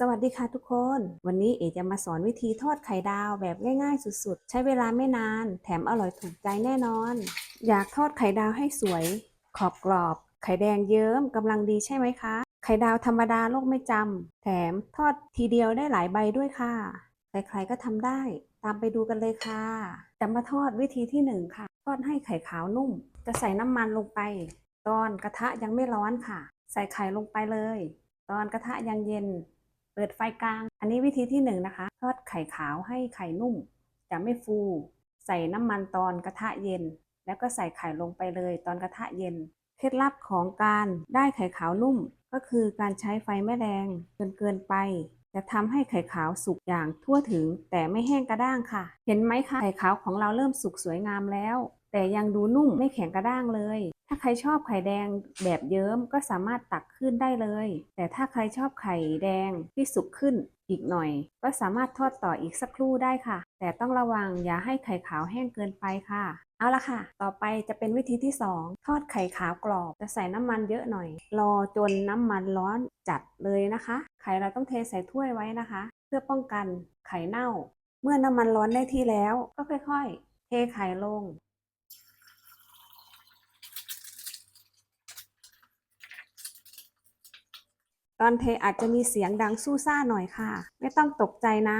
สวัสดีค่ะทุกคน วันนี้เอจะมาสอนวิธีทอดไข่ดาวแบบง่ายๆ สุดๆ ใช้เวลาไม่นาน แถมอร่อยถูกใจแน่นอน อยากทอดไข่ดาวให้สวย ขอบกรอบ ไข่แดงเยิ้มกำลังดีใช่ไหมคะ ไข่ดาวธรรมดาโลกไม่จำแถมทอดทีเดียวได้หลายใบด้วยค่ะ ใครๆก็ทำได้ ตามไปดูกันเลยค่ะ จะมาทอดวิธีที่หนึ่งค่ะ ทอดให้ไข่ขาวนุ่ม จะใส่น้ำมันลงไป ตอนกระทะยังไม่ร้อนค่ะ ใส่ไข่ลงไปเลย ตอนกระทะยังเย็น เปิดไฟกลาง อันนี้วิธีที่หนึ่งนะคะ ทอดไข่ขาวให้ไข่นุ่ม จะไม่ฟู ใส่น้ำมันตอนกระทะเย็น แล้วก็ใส่ไข่ลงไปเลยตอนกระทะเย็น เคล็ดลับของการได้ไข่ขาวนุ่ม ก็คือการใช้ไฟไม่แรงจนเกินไป จะทำให้ไข่ขาวสุกอย่างทั่วถึง แต่ไม่แห้งกระด้างค่ะ เห็นไหมคะไข่ขาวของเราเริ่มสุกสวยงามแล้ว แต่ยังดูนุ่มไม่แข็งกระด้างเลย ถ้าใครชอบไข่แดงแบบเยิ้มก็สามารถตักขึ้นได้เลย แต่ถ้าใครชอบไข่แดงที่สุกขึ้นอีกหน่อย ก็สามารถทอดต่ออีกสักครู่ได้ค่ะ แต่ต้องระวังอย่าให้ไข่ขาวแห้งเกินไปค่ะ เอาละค่ะ ต่อไปจะเป็นวิธีที่ 2 ทอดไข่ขาวกรอบจะใส่น้ำมันเยอะหน่อย รอจนน้ำมันร้อนจัดเลยนะคะ ไข่เราต้องเทใส่ถ้วยไว้นะคะ เพื่อป้องกันไข่เน่า เมื่อน้ำมันร้อนได้ที่แล้วก็ค่อย ๆ เทไข่ลง ตอนเทอาจจะมีเสียงดังสู้ซ่าหน่อยค่ะ ไม่ต้องตกใจนะ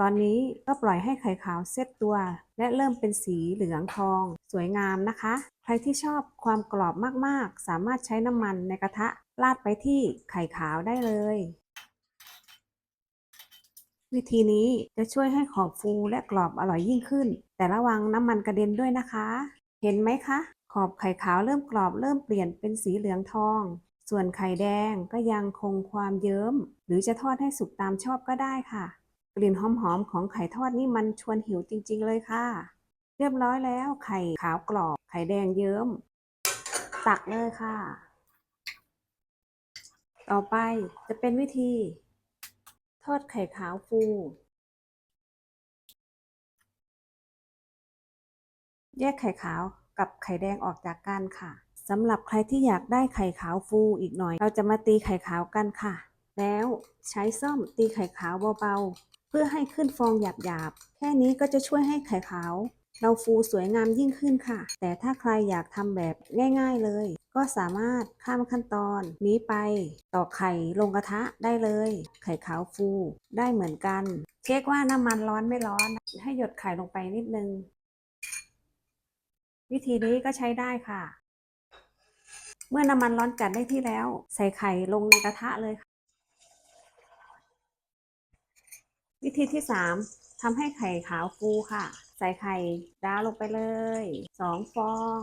ตอนนี้ก็ปล่อยให้ไข่ขาวเซตตัว และเริ่มเป็นสีเหลืองทอง สวยงามนะคะ ใครที่ชอบความกรอบมากๆ สามารถใช้น้ำมันในกระทะราดไปที่ไข่ขาวได้เลย วิธีนี้จะช่วยให้ขอบฟูและกรอบอร่อยยิ่งขึ้น แต่ระวังน้ำมันกระเด็นด้วยนะคะ เห็นไหมคะ ขอบไข่ขาวเริ่มกรอบเริ่มเปลี่ยนเป็นสีเหลืองทอง ส่วนไข่แดงก็ยังคงความเยิ้ม หรือจะทอดให้สุกตามชอบก็ได้ค่ะ กลิ่นหอมๆของไข่ทอดนี่มันชวนหิวจริง ๆ เลยค่ะ เรียบร้อยแล้ว ไข่ขาวกรอบไข่แดงเยิ้ม ตักเลยค่ะ ต่อไปจะเป็นวิธี ทอดไข่ขาวฟูแยกไข่ขาวกับไข่แดงออกจากกันค่ะ สำหรับใครที่อยากได้ไข่ขาวฟูอีกหน่อย เราจะมาตีไข่ขาวกันค่ะ แล้วใช้ส้อมตีไข่ขาวเบาๆ เพื่อให้ขึ้นฟองหยาบๆ แค่นี้ก็จะช่วยให้ไข่ขาว เราฟูสวยงามยิ่งขึ้นค่ะ แต่ถ้าใครอยากทำแบบง่าย ๆเลย ก็สามารถข้ามขั้นตอนนี้ไปตอกไข่ลงกระทะได้เลย ไข่ขาวฟูได้เหมือนกัน เช็คว่าน้ำมันร้อนไม่ร้อน ให้หยดไข่ลงไปนิดนึง วิธีนี้ก็ใช้ได้ค่ะ เมื่อน้ำมันร้อนจัดได้ที่แล้ว ใส่ไข่ลงในกระทะเลยค่ะ วิธีที่สามทำให้ไข่ขาวฟูค่ะ ใส่ไข่ดาวลงไปเลยสองฟอง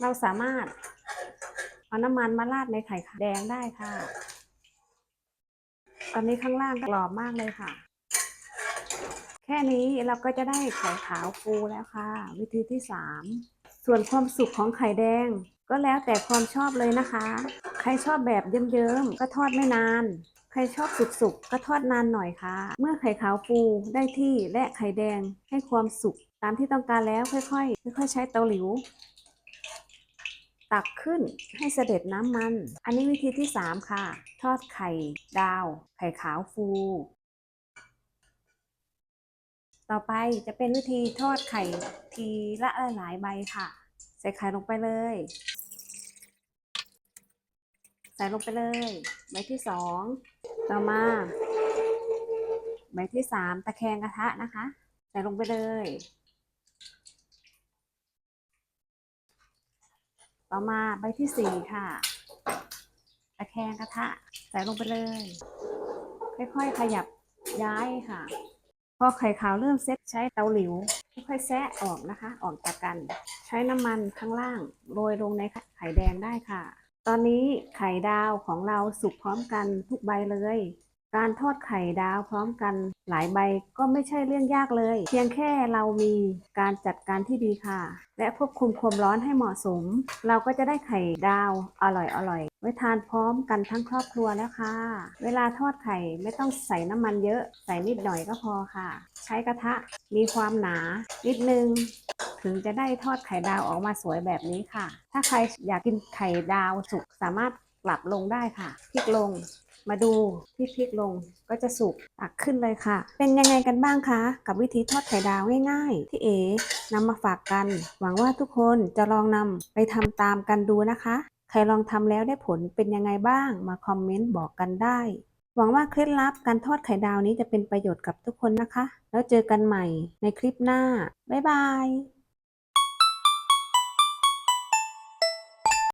เราสามารถเอาน้ำมันมาราดในไข่แดงได้ค่ะ ตอนนี้ข้างล่างกรอบมากเลยค่ะแค่นี้เราก็จะได้ไข่ขาวฟูแล้วค่ะ วิธีที่สาม ส่วนความสุกของไข่แดง ก็แล้วแต่ความชอบเลยนะคะ ใครชอบแบบเยิ้มๆก็ทอดไม่นาน ใครชอบสุกๆก็ทอดนานหน่อยค่ะ เมื่อไข่ขาวฟูได้ที่และไข่แดงให้ความสุกตามที่ต้องการแล้วค่อยๆ ค่อยๆ ใช้เตาหลิว ตักขึ้นให้เสด็จน้ำมัน อันนี้วิธีที่สามค่ะ ทอดไข่ดาว ไข่ขาวฟู ต่อไปจะเป็นวิธีทอดไข่ทีละหลายใบค่ะ ใส่ไข่ลงไปเลย ใส่ลงไปเลย ใบที่สองต่อมาใบที่สามตะแคงกระทะนะคะ ใส่ลงไปเลย ต่อมาใบที่สี่ค่ะ ตะแคงกระทะ ใส่ลงไปเลย ค่อยๆขยับย้ายค่ะ พอไข่ขาวเริ่มเซ็ตใช้เตาหลิว ค่อยๆแซะออกนะคะ ออกจากกัน ใช้น้ำมันข้างล่างโรยลงในไข่แดงได้ค่ะ ตอนนี้ไข่ดาวของเราสุกพร้อมกันทุกใบเลย การทอดไข่ดาวพร้อมกันหลายใบก็ไม่ใช่เรื่องยากเลย เพียงแค่เรามีการจัดการที่ดีค่ะ และควบคุมความร้อนให้เหมาะสม เราก็จะได้ไข่ดาวอร่อยๆ ไว้ทานพร้อมกันทั้งครอบครัวแล้วค่ะ เวลาทอดไข่ไม่ต้องใส่น้ำมันเยอะ ใส่นิดหน่อยก็พอค่ะ ใช้กระทะมีความหนา นิดนึง ถึงจะได้ทอดไข่ดาวออกมาสวยแบบนี้ค่ะ ถ้าใครอยากกินไข่ดาวสุกสามารถปรับลงได้ค่ะ พลิกลงมาดูที่พลิกลงก็จะสุกตักขึ้นเลยค่ะ เป็นยังไงกันบ้างคะ กับวิธีทอดไข่ดาวง่ายๆ ที่เอ๋นำมาฝากกัน หวังว่าทุกคนจะลองนำไปทำตามกันดูนะคะ ใครลองทำแล้วได้ผลเป็นยังไงบ้าง มาคอมเมนต์บอกกันได้ หวังว่าเคล็ดลับการทอดไข่ดาวนี้จะเป็นประโยชน์กับทุกคนนะคะ แล้วเจอกันใหม่ในคลิปหน้า บ๊ายบาย